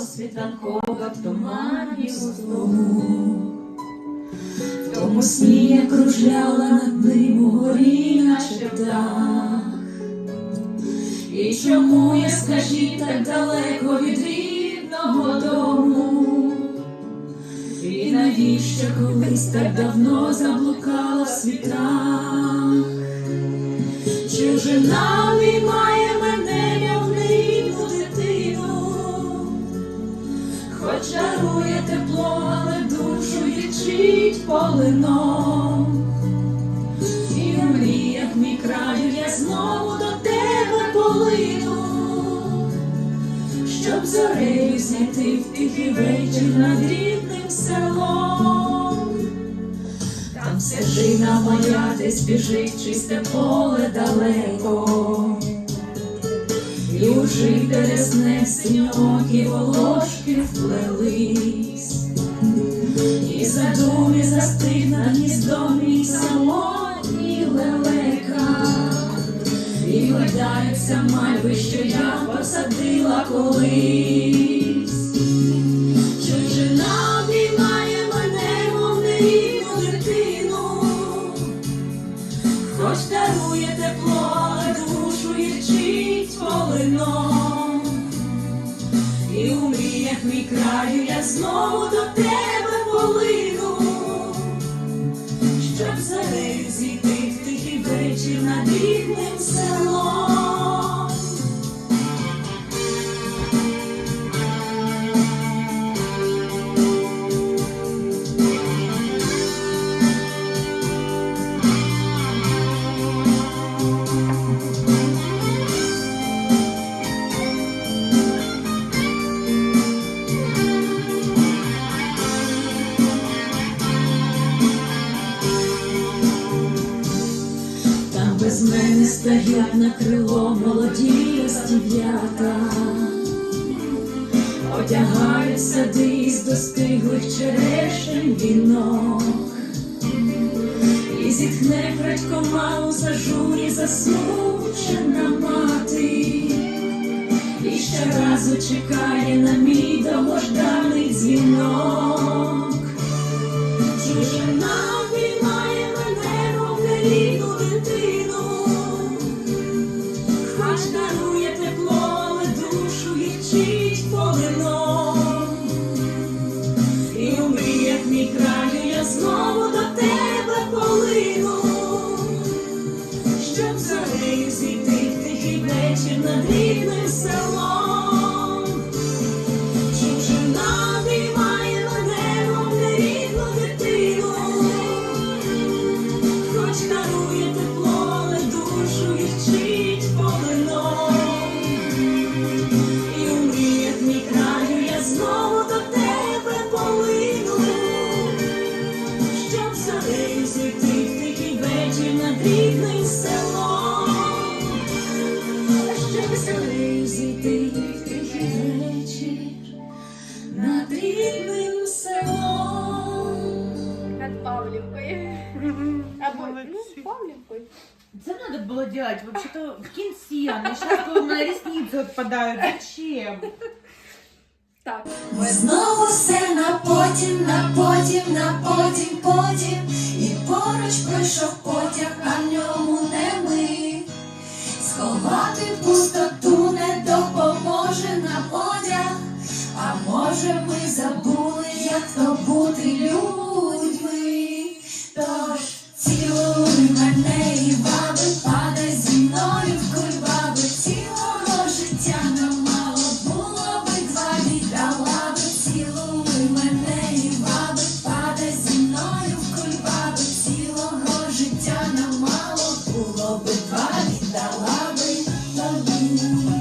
світанкова в тумані густому. В тому сні я кружляла над ним у горі наче птах. І чому я, скажіть, так далеко від рідного дому? І навіщо колись так давно заблукала в світах? Чужина обіймає полином. І у мріях мій краю я знову до тебе полину, щоб зорею знайти в тихий вечір над рідним селом. Там стежина моя десь біжить чисте поле далеко, і у жити рясне синьокі волошки вплелись, і задумі застиг на гніздом мій самотній лелека, і гойдаються мальви, що я посадила колись. Вечір розтів'ята, одягають сади достиглих черешень вінок, і зітхне крадькома у зажурі засмучена мати, і щоразу чекає на мій довгожданий дзвінок. Чужина гірчить полином. Делать вообще-то в кінці, а сейчас, у меня ресниці отпадают. Зачем? Так. Ми знову все на потім, на потім, на потім, потім. І поруч пройшов потяг, а в ньому не ми. Сховати пустоту два віддала би тобі.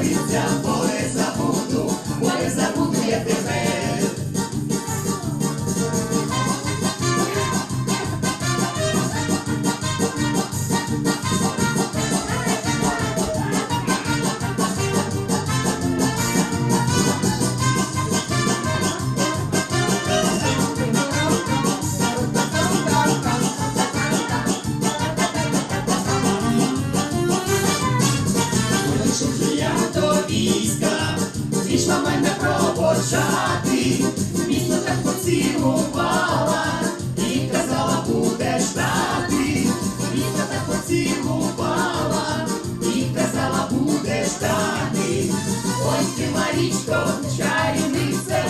Пиця зійшла мене проводжати, місто так поцілувала і казала, будеш ждати, місто так поцілувала і казала, будеш ждати. Ой ти, Марічко, в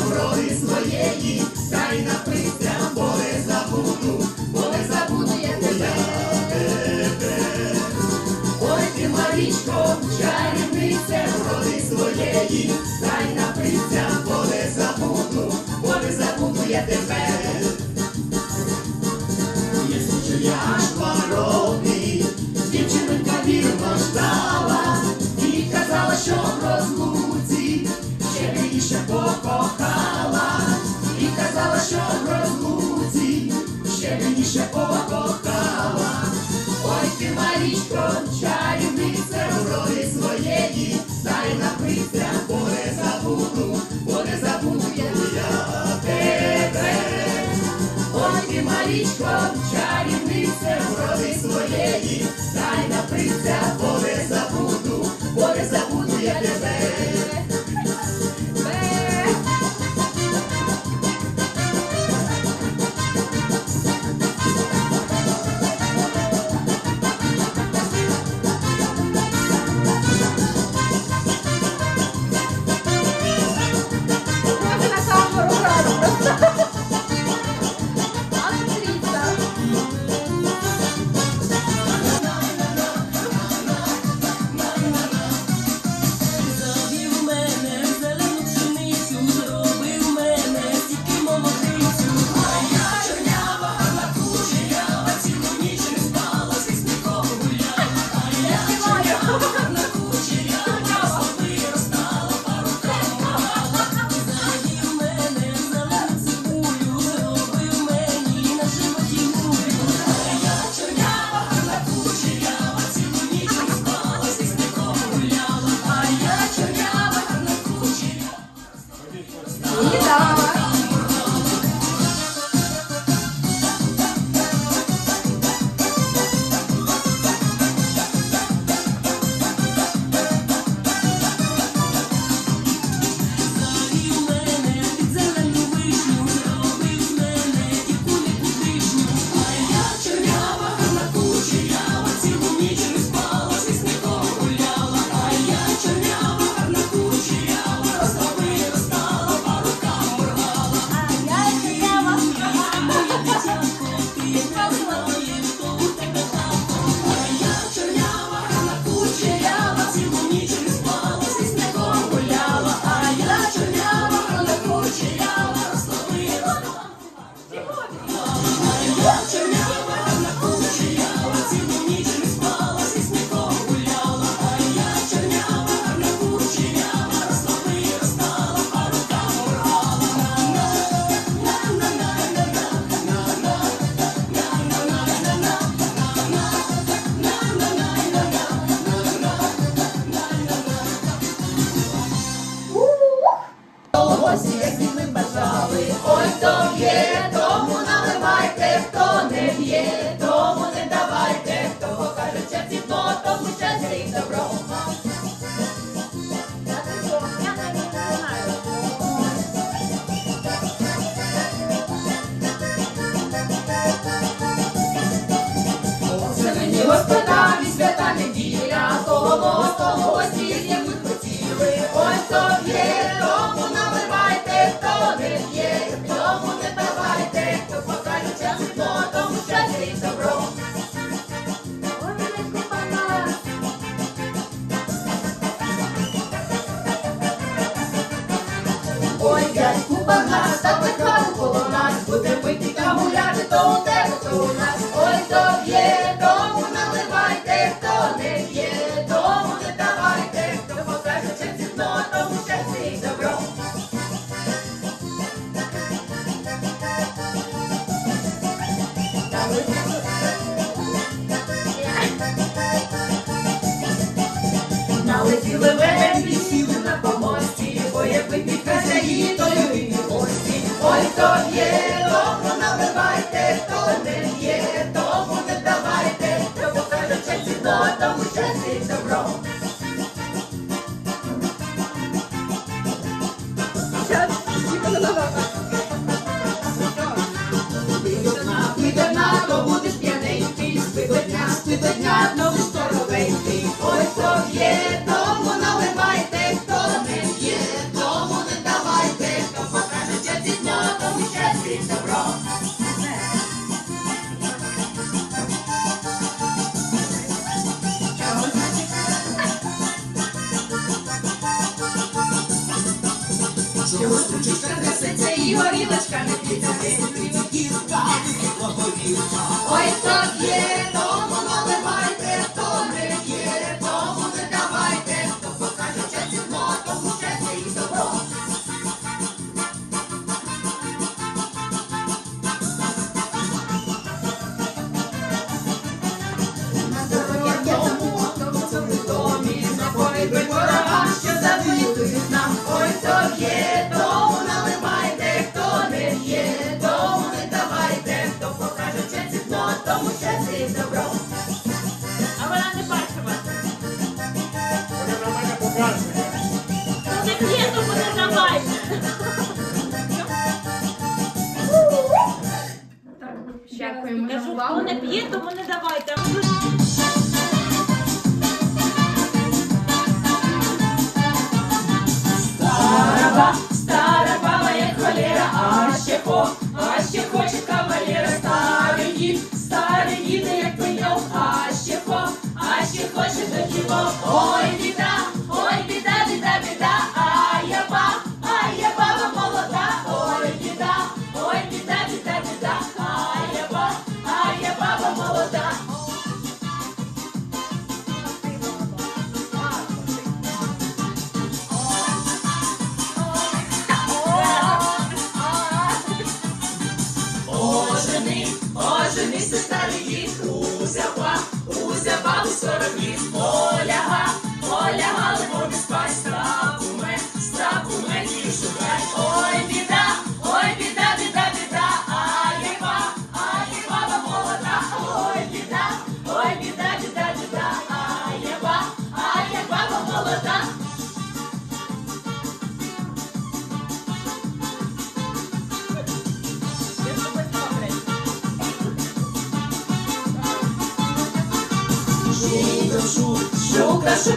вроди своєї, та й наприця, бо не забуду, бо не забуду я тебе. Ой ти, Марічко, чарівниця Yes, ти малічко, чарівниця вроди своєї, дай на приця, бо не забуду, бо не забуду я тебе. неділя, кого того осіння ми хотіли. Ось то є, тому наливайте, хто не є, тому не давайте, хто покажуть час і потом щастя і добро. Ой, дядьку багата, пекла коло нас, буде пити та гуляти, то у тебе. Несеться і горілочка, Ой, то є, то seven years old.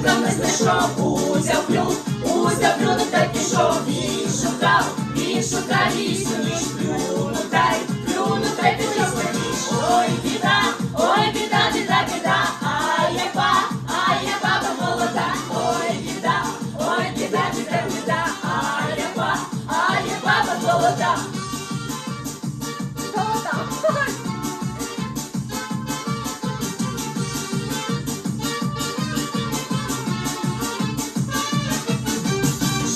Шукав не знайшов, узяв клюк, узяв клюк, так пішов, він шукав, він шукав, і суміш.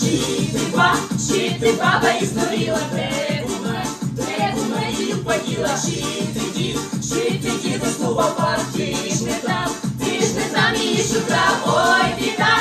жити ба, жити баба і здуріла, требуме, требуме поділа, жити дід, жити дід, слова пар, ж не там, ти ж не там її шукав, ой біда.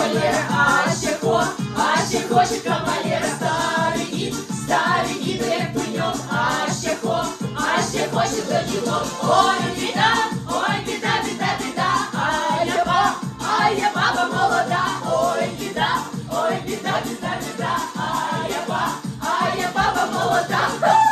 кавалера, а ще а ще хоче кавалера, старий дід, старий дід, як пеньок, а ще а ще хоче до ділок. Ой, беда, ой, беда, беда, беда, а я ба, а я баба молода, ой, беда, ой, беда, беда, беда, а я ба, а я баба молода.